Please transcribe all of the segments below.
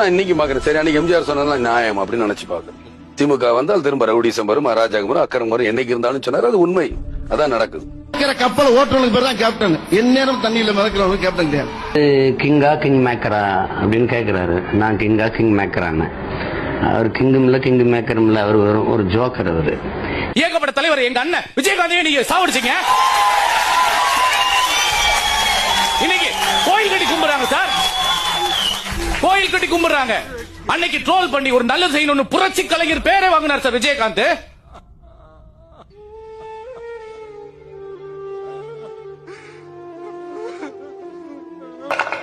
நான் இன்னைக்கு பாக்குறேன். சரி அன்னைக்கு எம்ஜிஆர் சொன்னதெல்லாம் நியாயம் அப்படின்னு நினைச்சு பாக்குறேன் திமுக வந்தால் திரும்ப ரவுடிசம் வரும் அராஜகம் வரும் அக்கறம் வரும் என்னைக்கு இருந்தாலும் சொன்னாரு அது உண்மை. அதான் நடக்குது. கப்பல் ஓட்டுறவனுக்கு பேர் தான் கேப்டன் எந்நேரம் தண்ணியில மிதக்கிறவனுக்கு கேப்டன் கிடையாது கிங்கா கிங் மேக்கரா அப்படின்னு கேக்குறாரு. நான் கிங்கா கிங் மேக்கரான்னு அவர் கிங்கும் இல்ல கிங் மேக்கரும் இல்ல அவர் ஒரு ஒரு ஜோக்கர் அவரு. ஏகப்பட்ட தலைவர் எங்க அண்ணன். விஜயகாந்தையும் நீங்க சாவடிச்சீங்க. கோயில் கட்டி கும்பிடுறாங்க. அன்னைக்கு ட்ரோல் பண்ணி ஒரு நல்லது செய்யணும்னு புரட்சி கலைஞர் பேரே வாங்கினார் சார் விஜயகாந்த்.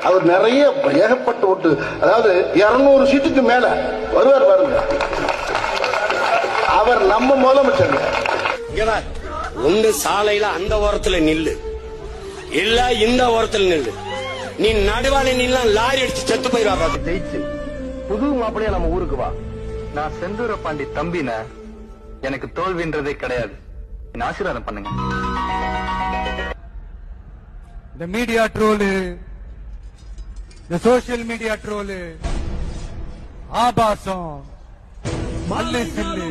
அவர் நிறைய ஏகப்பட்ட ஓட்டு அதாவது இருநூறு சீட்டுக்கு மேல வருவார் பாருங்க. அவர் நம்ம முதலமைச்சர் ஒண்ணு சாலையில அந்த ஓரத்துல நில்லு. இல்ல இந்த ஓரத்துல நில்லு. நீ நடுவால நின்னா லாரி அடிச்சு செத்து போயிருவா பாத்து ஜெயிச்சு. புது மாப்பிளையா நம்ம ஊருக்கு வா. நான் செந்தூர பாண்டி தம்பின எனக்கு தோல்வின்றதே கிடையாது. என்ன ஆசீர்வாதம் பண்ணுங்க. இந்த மீடியா ட்ரோலு இந்த சோசியல் மீடியா ட்ரோலு ஆபாசம் மல்லு சில்லு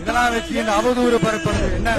இதெல்லாம் வச்சு அவதூறு பரப்புறது? என்ன?